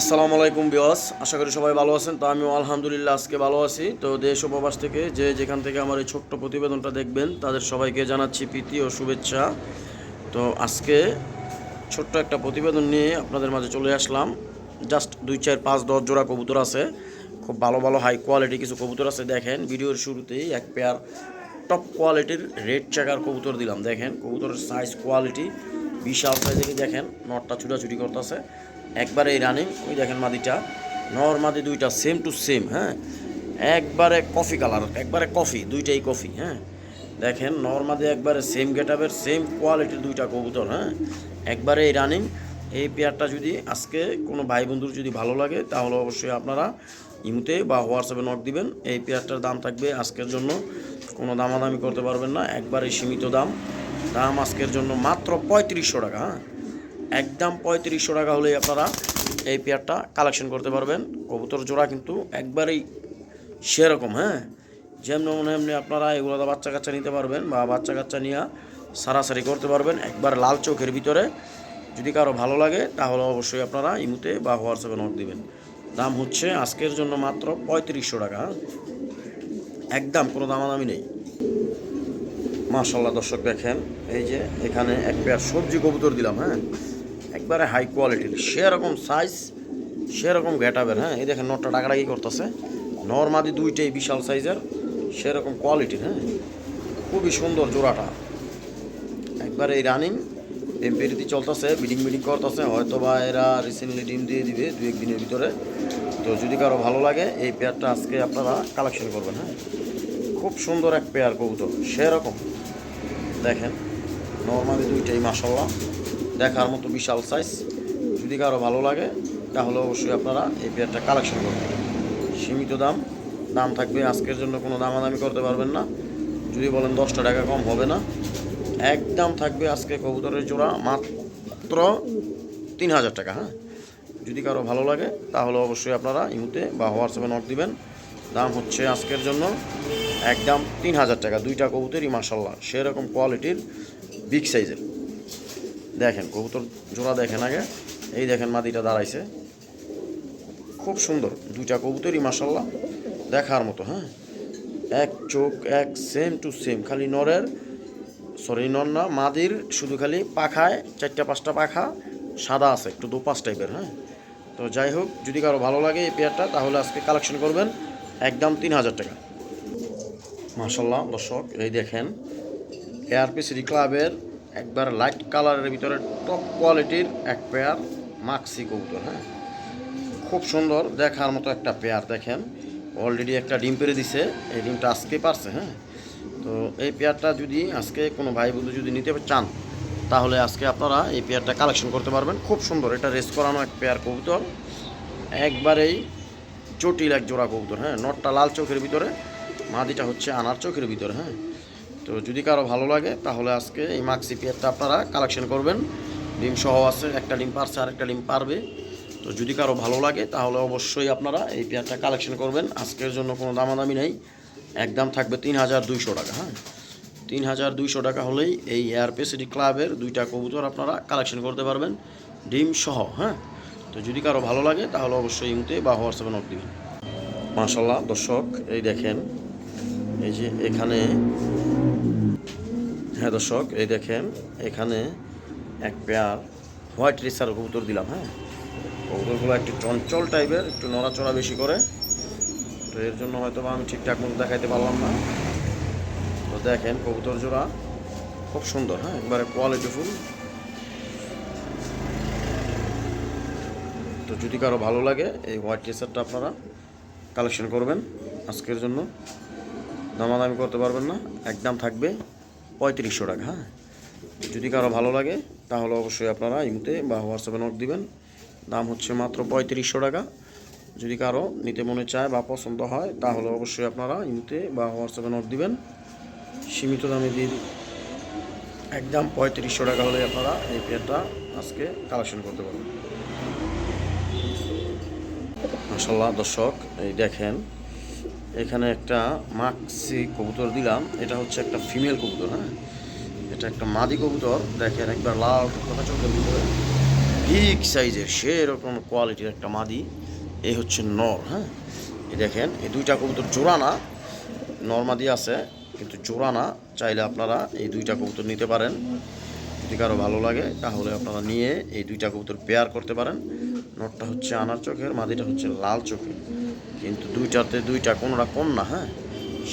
আসসালামু আলাইকুম বিওয়াস আশা করি সবাই ভালো আছেন। তো আমিও আলহামদুলিল্লাহ আজকে ভালো আছি। তো দেশ ও প্রবাস থেকে যে যেখান থেকে আমার এই ছোট্ট প্রতিবেদনটা দেখবেন, তাদের সবাইকে জানাচ্ছি প্রীতি ও শুভেচ্ছা। তো আজকে ছোট্ট একটা প্রতিবেদন নিয়ে আপনাদের মাঝে চলে আসলাম। জাস্ট দুই, চার, পাঁচ, দশ জোড়া কবুতর আছে। খুব ভালো ভালো হাই কোয়ালিটি কিছু কবুতর আছে, দেখেন। ভিডিওর শুরুতেই এক পেয়ার টপ কোয়ালিটির রেড চাকার কবুতর দিলাম, দেখেন। কবুতরের সাইজ কোয়ালিটি বিশাল সাইজেরই দেখেন, নটটা ছুটাছুটি করতেছে। একবারে এই রানিং ওই দেখেন মাদিটা। নর মাদি দুইটা সেম টু সেম হ্যাঁ? একবারে কফি কালার একবারে কফি দুইটাই কফি হ্যাঁ? দেখেন, নর মাদি একবারে সেম গেটআপের সেম কোয়ালিটির দুইটা কবুতর হ্যাঁ? একবারে এই রানিং এই পেয়ারটা যদি আজকে কোনো ভাই বন্ধুর যদি ভালো লাগে, তাহলে অবশ্যই আপনারা ইমুতে বা হোয়াটসঅ্যাপে নক দিবেন। এই পেয়ারটার দাম থাকবে আজকের জন্য, কোনো দামাদামি করতে পারবেন না। একবারে সীমিত দাম। দাম আজকের জন্য মাত্র পঁয়ত্রিশশো টাকা হ্যাঁ? একদম পঁয়ত্রিশশো টাকা হলেই আপনারা এই পেয়ারটা কালেকশন করতে পারবেন। কবুতর জোড়া কিন্তু একবারেই সেরকম হ্যাঁ? যেমন মনে এমনি আপনারা এগুলো বাচ্চা কাচ্চা নিতে পারবেন বা বাচ্চা কাচ্চা নিয়ে সারাসারি করতে পারবেন একবার লাল চোখের ভিতরে। যদি কারও ভালো লাগে তাহলে অবশ্যই আপনারা ইমুতে বা হোয়াটসঅ্যাপে নোট দেবেন। দাম হচ্ছে আজকের জন্য মাত্র পঁয়ত্রিশশো টাকা? একদম কোনো দামাদামি নেই। মাশাল্লাহ দর্শক দেখেন, এই যে এখানে এক পেয়ার সবজি কবুতর দিলাম হ্যাঁ? একবারে হাই কোয়ালিটির সেরকম সাইজ সেরকম গ্যাটাবের হ্যাঁ? এই দেখেন নটটা ডাকাডাকি করতেছে? নর্মাদি দুইটাই বিশাল সাইজের সেরকম কোয়ালিটির হ্যাঁ? খুবই সুন্দর জোড়াটা। একবারে এই রানিং টেম্পারেরি চলতেছে বিডিং বিডিং করতেছে হয়তো বা এরা রিসেন্টলি ডিম দিয়ে দিবে দু এক দিনের ভিতরে। তো যদি কারও ভালো লাগে, এই পেয়ারটা আজকে আপনারা কালেকশন করবেন হ্যাঁ? খুব সুন্দর এক পেয়ার কবুতর, সেরকম। দেখেন নর্মালি দুইটাই মাসাল্লাহ দেখার মতো বিশাল সাইজ যদি কারও ভালো লাগে, তাহলে অবশ্যই আপনারা এই পেয়ারটা কালেকশন করবেন। সীমিত দাম দাম থাকবে আজকের জন্য কোনো দামাদামি করতে পারবেন না। যদি বলেন দশটা টাকা কম হবে না। একদম থাকবে আজকে কবুতরের জোড়া মাত্র তিন হাজার টাকা হ্যাঁ? যদি কারও ভালো লাগে, তাহলে অবশ্যই আপনারা ইমুতে বা হোয়াটসঅ্যাপে নোট দিবেন। দাম হচ্ছে আজকের জন্য একদম তিন হাজার টাকা। দুইটা কবুতরই মাসাল্লাহ সেরকম কোয়ালিটির বিগ সাইজের দেখেন, কবুতর জোড়া দেখেন আগে। এই দেখেন মাদিটা দাঁড়াইছে। খুব সুন্দর, দুইটা কবুতরই মাসাল্লাহ দেখার মতো হ্যাঁ। এক চোখ, এক সেম টু সেম খালি নরের সরি নর না, মাদির, শুধু খালি পাখায়, চারটা পাঁচটা পাখা, সাদা আছে, একটু দোপাস টাইপের হ্যাঁ। তো যাই হোক, যদি কারও ভালো লাগে এই পেয়ারটা, তাহলে আজকে কালেকশন করবেন, একদম তিন হাজার টাকা। মাসাল্লাহ দর্শক, এই দেখেন এআরপি সিটি ক্লাবের একবার লাইট কালারের ভিতরে টপ কোয়ালিটির এক পেয়ার মাক্সি কবুতর হ্যাঁ? খুব সুন্দর, দেখার মতো একটা পেয়ার দেখেন। অলরেডি একটা ডিম পেরে দিছে, এই ডিমটা আজকে পারছে হ্যাঁ? তো এই পেয়ারটা যদি আজকে কোনো ভাই বন্ধু যদি নিতে চান, তাহলে আজকে আপনারা এই পেয়ারটা কালেকশন করতে পারবেন। খুব সুন্দর, এটা রেস করানো এক পেয়ার কবুতর। একবারেই জটিল এক জোড়া কবুতর হ্যাঁ? নটটা লাল চোখের ভিতরে, মাদিটা হচ্ছে আনার চোখের ভিতরে হ্যাঁ? তো যদি কারও ভালো লাগে, তাহলে আজকে এই মাক্সি পেয়ারটা আপনারা কালেকশন করবেন। ডিম সহ আছে, একটা ডিম পারছে আর একটা ডিম পারবে। তো যদি কারও ভালো লাগে, তাহলে অবশ্যই আপনারা এই পেয়ারটা কালেকশন করবেন। আজকের জন্য কোনো দামাদামি নেই। একদম থাকবে তিন হাজার দুইশো টাকা হ্যাঁ? তিন হাজার দুইশো টাকা হলেই এই এয়ারপে সিটি ক্লাবের দুইটা কবুতর আপনারা কালেকশন করতে পারবেন, ডিম সহ হ্যাঁ? তো যদি কারও ভালো লাগে, তাহলে অবশ্যই ইমতে বা হোয়াটসঅ্যাপে নক দিবেন। মাশাল্লাহ দর্শক, এই দেখেন এই যে এখানে হ্যাঁ দর্শক, এই দেখেন, এখানে এক পেয়ার হোয়াইট রেসার কবুতর দিলাম হ্যাঁ। কবুতরগুলো একটু চঞ্চল টাইপের, একটু নড়াচড়া বেশি করে। তো এর জন্য হয়তো আমি ঠিকঠাক মতো দেখাইতে পারলাম না। তো দেখেন, কবুতর জোড়া খুব সুন্দর হ্যাঁ একবারে কোয়ালিটিফুল তো যদি কারও ভালো লাগে, এই হোয়াইট টি-শার্টটা আপনারা কালেকশন করবেন আজকের জন্য। দামাদামি করতে পারবেন না। একদম থাকবে পঁয়ত্রিশশো টাকা হ্যাঁ? যদি কারও ভালো লাগে, তাহলে অবশ্যই আপনারা ইমুতে বা হোয়াটসঅ্যাপে নোট দিবেন। দাম হচ্ছে মাত্র পঁয়ত্রিশশো টাকা। যদি কারও নিতে মনে চায় বা পছন্দ হয়, তাহলে অবশ্যই আপনারা ইমুতে বা হোয়াটসঅ্যাপে নোট দিবেন। সীমিত দামে দিয়ে একদম পঁয়ত্রিশশো টাকা হলে আপনারা এই পেয়ারটা আজকে কালেকশন করতে পারবেন। মাসাল্লাহ দর্শক, এই দেখেন এখানে একটা মাক্সি কবুতর দিলাম। এটা হচ্ছে একটা ফিমেল কবুতর হ্যাঁ? এটা একটা মাদি কবুতর। দেখেন, একবার লাল কথা চোখের ভিতরে বিগ সাইজের, সেরকম কোয়ালিটির একটা মাদি। এই হচ্ছে নর হ্যাঁ? এই দেখেন এই দুইটা কবুতর জোড়া না। নর মাদি আছে, কিন্তু জোড়া না। চাইলে আপনারা এই দুইটা কবুতর নিতে পারেন। যদি কারও ভালো লাগে, তাহলে আপনারা নিয়ে এই দুইটা কবুতর পেয়ার করতে পারেন। নটটা হচ্ছে আনার চোখের, মাদিটা হচ্ছে লাল চোখের। কিন্তু দুইটাতে দুইটা কোনোটা কম না হ্যাঁ?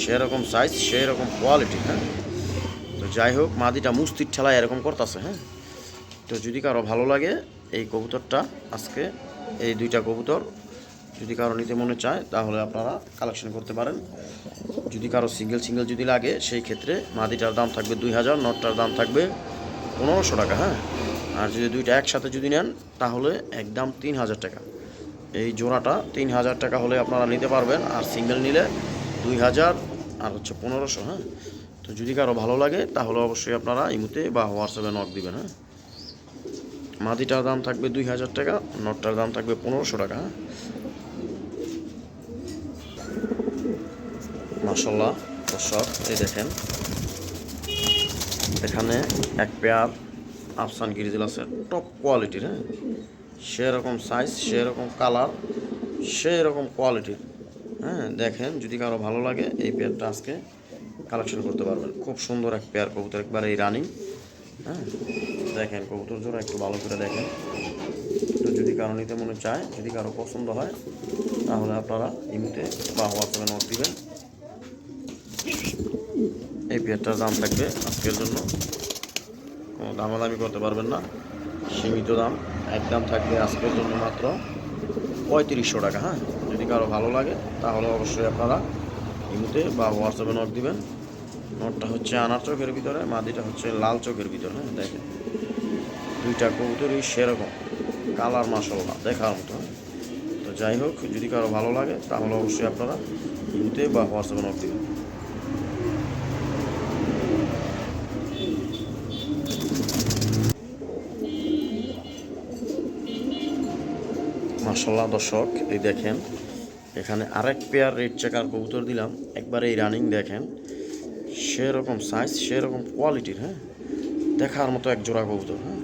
সেরকম সাইজ সেরকম কোয়ালিটি হ্যাঁ? তো যাই হোক, মাদিটা মুস্তির ঠেলায় এরকম করতেছে হ্যাঁ? তো যদি কারও ভালো লাগে এই কবুতরটা, আজকে এই দুইটা কবুতর, যদি কারও নিতে মনে চায়, তাহলে আপনারা কালেকশন করতে পারেন। যদি কারও সিঙ্গেল সিঙ্গেল যদি লাগে, সেই ক্ষেত্রে মাদিটার দাম থাকবে দুই হাজার, নটটার দাম থাকবে পনেরোশো টাকা হ্যাঁ? আর যদি দুইটা একসাথে যদি নেন, তাহলে একদম তিন হাজার টাকা। এই জোড়াটা তিন হাজার টাকা হলে আপনারা নিতে পারবেন, আর সিঙ্গেল নিলে দুই হাজার আর হচ্ছে পনেরোশো হ্যাঁ? তো যদি কারও ভালো লাগে, তাহলে অবশ্যই আপনারা ইমুতে বা হোয়াটসঅ্যাপে নক দিবেন হ্যাঁ? মাদিটার দাম থাকবে দুই হাজার টাকা, নটটার দাম থাকবে পনেরোশো টাকা হ্যাঁ? মাসাল্লাহ দর্শক, এই দেখেন। এখানে এক পেয়ার আফসান গিরিজিল আছে টপ কোয়ালিটির হ্যাঁ? সেরকম সাইজ সেরকম কালার সেরকম কোয়ালিটির হ্যাঁ দেখেন, যদি কারও ভালো লাগে, এই পেয়ারটা আজকে কালেকশন করতে পারবেন। খুব সুন্দর এক পেয়ার কবুতর, একবার এই রানিং হ্যাঁ দেখেন, কবুতর জোড়া একটু ভালো করে দেখেন। তো যদি কারও নিতে মনে চায়, যদি কারও পছন্দ হয়, তাহলে আপনারা ইমুতে বা হোয়াটসঅ্যাপে নোট দিবেন। এই পেয়ারটার দাম থাকবে আজকের জন্য। কোনো দামাদামি করতে পারবেন না। সীমিত দাম একদম থাকবে আজকের জন্য মাত্র পঁয়ত্রিশশো টাকা হ্যাঁ? যদি কারও ভালো লাগে, তাহলে অবশ্যই আপনারা ইমুতে বা হোয়াটসঅ্যাপে নোট দিবেন। নোটটা হচ্ছে আনার চোখের ভিতরে, মাদিটা হচ্ছে লাল চোখের ভিতরে হ্যাঁ দেখেন। দুইটা কবুতরই সেরকম, কালার মাসাল্লাহ দেখার মতো হ্যাঁ। তো যাই হোক, যদি কারও ভালো লাগে, তাহলে অবশ্যই আপনারা ইমুতে বা হোয়াটসঅ্যাপে নোট দিবেন। মাসাল্লাহ দর্শক, এই দেখেন, এখানে আরেক পেয়ার রেড চেকার কবুতর দিলাম। একবার এই রানিং দেখেন, সেরকম সাইজ সেরকম কোয়ালিটির হ্যাঁ? দেখার মতো এক জোড়া কবুতর হ্যাঁ?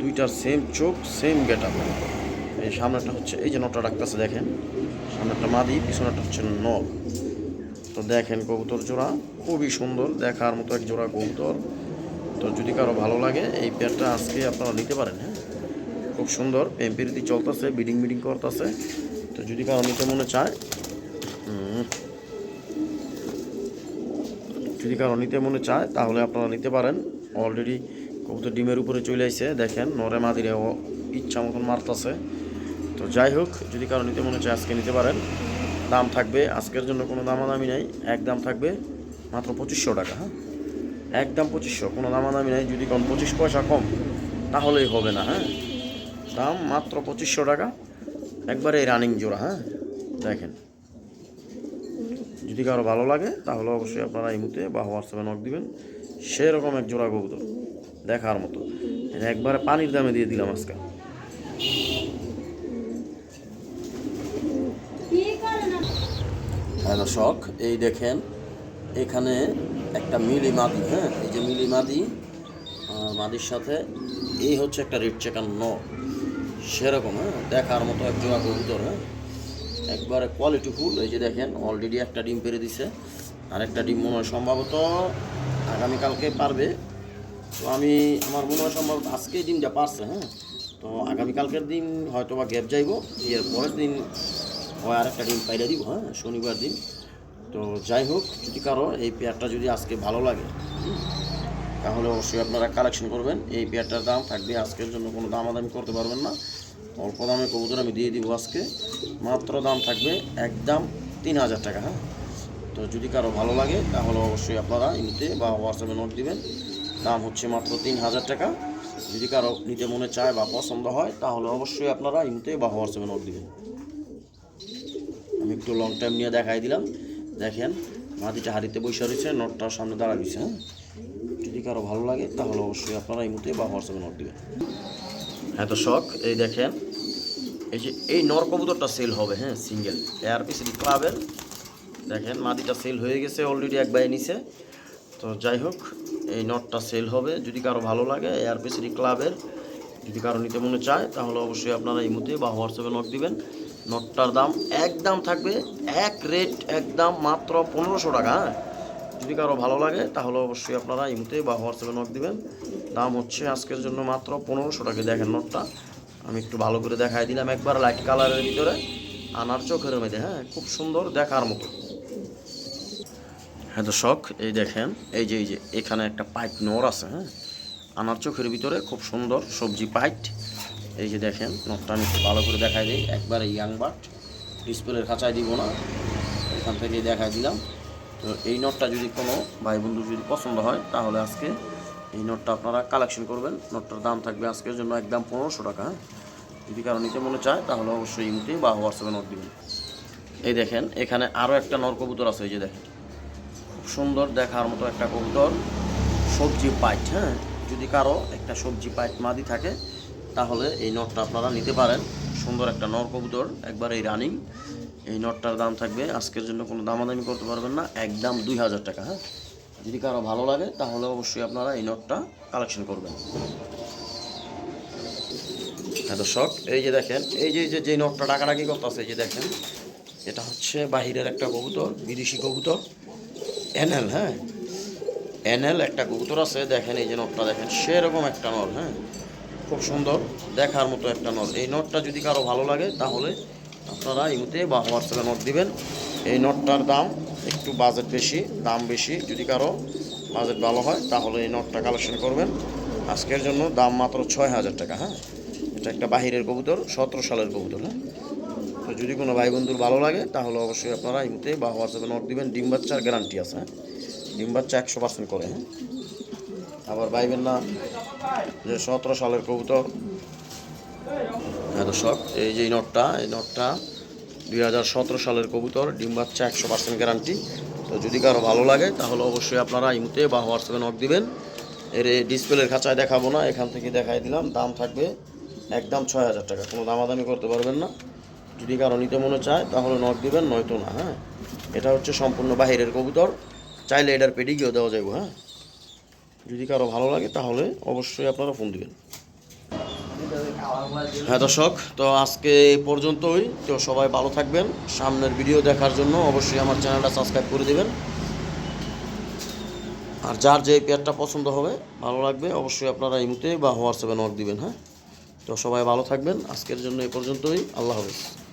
দুইটার সেম চোখ সেম গেট আপ এই সামনেটা হচ্ছে, এই যে নটা ডাকতেছে দেখেন সামনেটা মাদি পিছনেটা হচ্ছে নল তো দেখেন কবুতর জোড়া, খুবই সুন্দর, দেখার মতো এক জোড়া কবুতর। তো যদি কারও ভালো লাগে, এই পেয়ারটা আজকে আপনারা নিতে পারেন হ্যাঁ? খুব সুন্দর। এমপিরিতি চলতেছে বিডিং বিডিং করতেছে। তো যদি কারও নিতে মনে চায় যদি কারও নিতে মনে চায়, তাহলে আপনারা নিতে পারেন। অলরেডি কবুতর ডিমের উপরে চলে আসছে দেখেন, নরে মাদিরে ও ইচ্ছা মতন মারতাছে। তো যাই হোক, যদি কারও নিতে মনে চায়, আজকে নিতে পারেন। দাম থাকবে, আজকের জন্য কোনো দামাদামি নেই। একদম থাকবে মাত্র পঁচিশশো টাকা হ্যাঁ? একদম পঁচিশশো, কোনো দামাদামি নেই। যদি কোন পঁচিশ পয়সা কম, তাহলেই হবে না হ্যাঁ? দাম মাত্র পঁচিশশো টাকা। একবারে রানিং জোড়া হ্যাঁ? দেখেন। যদি কারও ভালো লাগে, তাহলে অবশ্যই আপনারা এই মুহূর্তে বা হোয়াটসঅ্যাপে নক দিবেন। সেরকম এক জোড়া কবুতর দেখার মতো। একবারে পানির দামে দিয়ে দিলাম আজকে। হ্যাঁ দর্শক, এই দেখেন, এখানে একটা মিলি মাদি হ্যাঁ? এই যে মিলি মাদি মাদির সাথে, এই হচ্ছে একটা রেড চেকান ন সেরকম হ্যাঁ? দেখার মতো এক জোড়া কবুতর হ্যাঁ? একবারে কোয়ালিটি ফুল এই যে দেখেন অলরেডি একটা ডিম পেরে দিছে। আর একটা ডিম মনে হয় সম্ভবত আগামীকালকে পারবে। তো আমি, আমার মনে হয় সম্ভবত আজকেই ডিমটা পারছে হ্যাঁ? তো আগামীকালকের দিন হয়তো বা গ্যাপ যাইব, এর পরের দিন হয় আরেকটা ডিম পাইরা দিব হ্যাঁ? শনিবার দিন। তো যাই হোক, যদি কারও এই পেয়ারটা যদি আজকে ভালো লাগে তাহলে অবশ্যই আপনারা কালেকশন করবেন। এই পেয়ারটার দাম থাকবে আজকের জন্য, কোনো দাম দামাদামি করতে পারবেন না। অল্প দামে কবুতর আমি দিয়ে দিব আজকে। মাত্র দাম থাকবে একদম তিন হাজার টাকা হ্যাঁ? তো যদি কারও ভালো লাগে, তাহলে অবশ্যই আপনারা ইনিতে বা হোয়াটসঅ্যাপে নোট দিবেন। দাম হচ্ছে মাত্র তিন হাজার টাকা। যদি কারও নিতে মনে চায় বা পছন্দ হয়, তাহলে অবশ্যই আপনারা ইনিতে বা হোয়াটসঅ্যাপে নোট দিবেন। আমি একটু লং টাইম নিয়ে দেখাই দিলাম। দেখেন, মাটিটা হাড়িতে বসে রয়েছে নটটার সামনে দাঁড়া দিচ্ছে হ্যাঁ? যদি কারও ভালো লাগে, তাহলে অবশ্যই আপনারা এই মুহূর্তে বা হোয়াটসঅ্যাপে নোট দিবেন। হ্যাঁ তো শখ, এই দেখেন, এই যে, এই নর কবুতরটা সেল হবে হ্যাঁ সিঙ্গেল এয়ারপিসি ক্লাবের দেখেন মাদিটা সেল হয়ে গেছে অলরেডি এক বাই নিচে। তো যাই হোক, এই নটটা সেল হবে। যদি কারও ভালো লাগে এয়ারপিসি ক্লাবের যদি কারও নিতে মনে চায়, তাহলে অবশ্যই আপনারা এই মুহূর্তে বা হোয়াটসঅ্যাপে নক দিবেন। নটটার দাম একদম থাকবে, এক রেট একদম মাত্র পনেরোশো টাকা হ্যাঁ। যদি কারও ভালো লাগে, তাহলে অবশ্যই আপনারা ইমুতে বা হোয়াটসঅ্যাপে নক দিবেন। দাম হচ্ছে আজকের জন্য মাত্র পনেরোশো টাকা। দেখেন নটটা আমি একটু ভালো করে দেখাই দিলাম একবার লাইট কালারের ভিতরে। আনার চোখের মধ্যে হ্যাঁ খুব সুন্দর দেখার মতো। হ্যাঁ দর্শক, এই দেখেন, এই যে এই যে, এখানে একটা পাইপ নর আছে হ্যাঁ। আনার চোখের ভিতরে খুব সুন্দর সবজি পাইট এই যে দেখেন নটটা আমি একটু ভালো করে দেখাই দিই। একবারে ইয়াং বাট ডিসপ্লের খাঁচায় দিব না। এখান থেকে দেখাই দিলাম। তো এই নটটা যদি কোনো ভাই বন্ধু যদি পছন্দ হয়, তাহলে আজকে এই নটটা আপনারা কালেকশন করবেন। নটটার দাম থাকবে আজকের জন্য একদম পনেরোশো টাকা হ্যাঁ? যদি কারও নিতে মনে চায়, তাহলে অবশ্যই ইমতে বা হোয়াটসঅ্যাপে নোট দিবেন। এই দেখেন, এখানে আরও একটা নর কবুতর আছে, এই যে দেখেন। খুব সুন্দর দেখার মতো একটা কবুতর, সবজি পাইট হ্যাঁ? যদি কারও একটা সবজি পাইট মাদি থাকে, তাহলে এই নটটা আপনারা নিতে পারেন। সুন্দর একটা নর কবুতর, একবার এই রানিং এই নটটার দাম থাকবে, আজকের জন্য কোনো দামাদামি করতে পারবেন না, একদম দুই হাজার টাকা হ্যাঁ? যদি কারও ভালো লাগে, তাহলে অবশ্যই আপনারা এই নটটা কালেকশন করবেন। হ্যাঁ দর্শক, এই যে দেখেন, এই যে যে যে নটটা ডাকাডাকি করতেছে, এই যে দেখেন, এটা হচ্ছে বাহিরের একটা কবুতর, বিদেশি কবুতর, এনএল হ্যাঁ? এনএল একটা কবুতর আছে, দেখেন এই যে নটটা, দেখেন, সেরকম একটা নর হ্যাঁ? খুব সুন্দর, দেখার মতো একটা নট এই নটটা যদি কারও ভালো লাগে, তাহলে আপনারা ইমুতে বা হোয়াটসঅ্যাপে নোট দিবেন। এই নটটার দাম একটু বাজেট বেশি, দাম বেশি। যদি কারও বাজেট ভালো হয়, তাহলে এই নটটা কালেকশন করবেন। আজকের জন্য দাম মাত্র ছয় হাজার টাকা হ্যাঁ? এটা একটা বাহিরের কবুতর, সতেরো সালের কবুতর হ্যাঁ? তো যদি কোনো ভাই বন্ধুর ভালো লাগে, তাহলে অবশ্যই আপনারা ইমুতে বা হোয়াটসঅ্যাপে নোট দিবেন। ডিম বাচ্চার গ্যারান্টি আছে হ্যাঁ? ডিম বাচ্চা একশো পার্সেন্ট করে হ্যাঁ? আবার ভাইবেন না যে সতেরো সালের কবুতর হ্যাঁ দর্শক এই যে নটটা, এই নটটা দুই হাজার সতেরো সালের কবুতর, ডিম বাচ্চা একশো পার্সেন্ট গ্যারান্টি তো যদি কারও ভালো লাগে, তাহলে অবশ্যই আপনারা ইমুতে বা হোয়াটসঅ্যাপে নক দিবেন। এর ডিসপ্লের খাঁচায় দেখাবো না, এখান থেকে দেখাই দিলাম। দাম থাকবে একদম ছয় হাজার টাকা। কোনো দামাদামি করতে পারবেন না। যদি কারও নিতে মনে চায়, তাহলে নক দিবেন, নয়তো না হ্যাঁ? এটা হচ্ছে সম্পূর্ণ বাহিরের কবুতর। চাইলে এটার পেডিকেও দেওয়া যাবে হ্যাঁ? যদি কারও ভালো লাগে, তাহলে অবশ্যই আপনারা ফোন দিবেন। হ্যাঁ দর্শক, তো আজকে এই পর্যন্তই। তো সবাই ভালো থাকবেন। সামনের ভিডিও দেখার জন্য অবশ্যই আমার চ্যানেলটা সাবস্ক্রাইব করে দেবেন। আর যার যে পেয়ারটা পছন্দ হবে, ভালো লাগবে, অবশ্যই আপনারা এই মুহূর্তে বা হোয়াটসঅ্যাপে নক দিবেন হ্যাঁ? তো সবাই ভালো থাকবেন। আজকের জন্য এই পর্যন্তই। আল্লাহ হাফেজ।